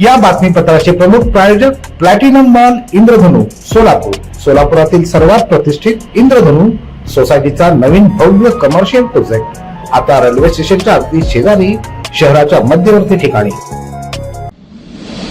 या बातमीपत्राचे प्रमुख प्रायोजक प्लॅटिनम मॉल इंद्रधनु सोलापूर. सोलापुरातील सर्वात प्रतिष्ठित इंद्रधनु सोसायटीचा नवीन भव्य कमर्शियल प्रोजेक्ट आता रेल्वे स्टेशनच्या अगदी शेजारी शहराच्या मध्यवर्ती ठिकाणी.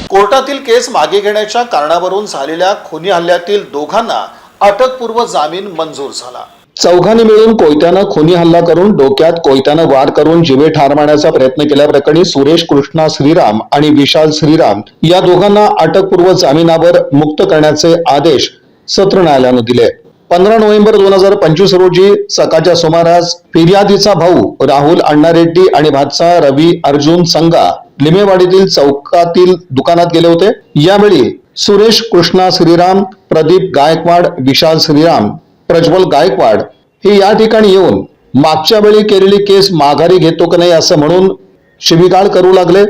कोर्टातील केस मागे घेण्याच्या कारणावरून झालेल्या खुनी हल्ल्यातील दोघांना अटकपूर्व जामीन मंजूर झाला. चौघांनी मिळून कोयत्यानं खुनी हल्ला करून डोक्यात कोयत्यानं वार करून जिवे ठार मारण्याचा प्रयत्न केल्याप्रकरणी सुरेश कृष्णा श्रीराम आणि विशाल श्रीराम या दोघांना अटकपूर्व जामिनावर मुक्त करण्याचे आदेश सत्र न्यायालयानं दिले. पंधरा नोव्हेंबर दोन हजार पंचवीस रोजी सकाळच्या सुमारास फिर्यादीचा भाऊ राहुल अण्णा रेड्डी आणि भातसा रवी अर्जुन संगा लिमेवाडीतील चौकातील दुकानात गेले होते. यावेळी सुरेश कृष्णा श्रीराम प्रदीप गायकवाड विशाल श्रीराम प्रज्वल गायकवाड हे या ठिकाणी येऊन मागच्या वेळी केलेली केस माघारी घेतो का नाही असं म्हणून शिबिगाळ करू लागले.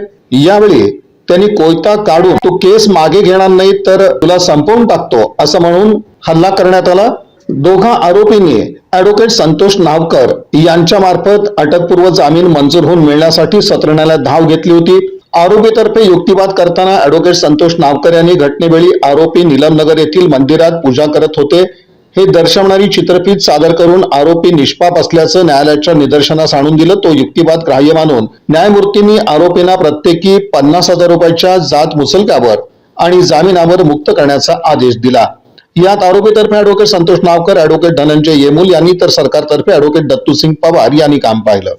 यावेळी त्यांनी कोयता काढून तो केस मागे घेणार नाही तर तुला संपवून टाकतो असं म्हणून हल्ला करण्यात आला. दोघा आरोपींनी ऍडव्होकेट संतोष नावकर यांच्या मार्फत अटकपूर्व जामीन मंजूर होऊन मिळण्यासाठी सत्र न्यायालयात धाव घेतली होती. आरोपीतर्फे युक्तिवाद करताना ऍडव्होकेट संतोष नावकर यांनी घटनेवेळी आरोपी निलमनगर येथील मंदिरात पूजा करत होते. हे दर्शवणारी चित्रफित सादर करून आरोपी निष्पाप असल्याचं न्यायालयाच्या निदर्शनास आणून दिलं. तो युक्तिवाद ग्राह्य मानून न्यायमूर्तींनी आरोपींना प्रत्येकी पन्नास हजार रुपयाच्या जात मुसलक्यावर आणि जामिनावर मुक्त करण्याचा आदेश दिला. यात आरोपीतर्फे ऍडव्होकेट संतोष नावकर ऍडव्होकेट धनंजय येमुल यांनी तर सरकारतर्फे ऍडव्होकेट दत्तू सिंग पवार यांनी काम पाहिलं.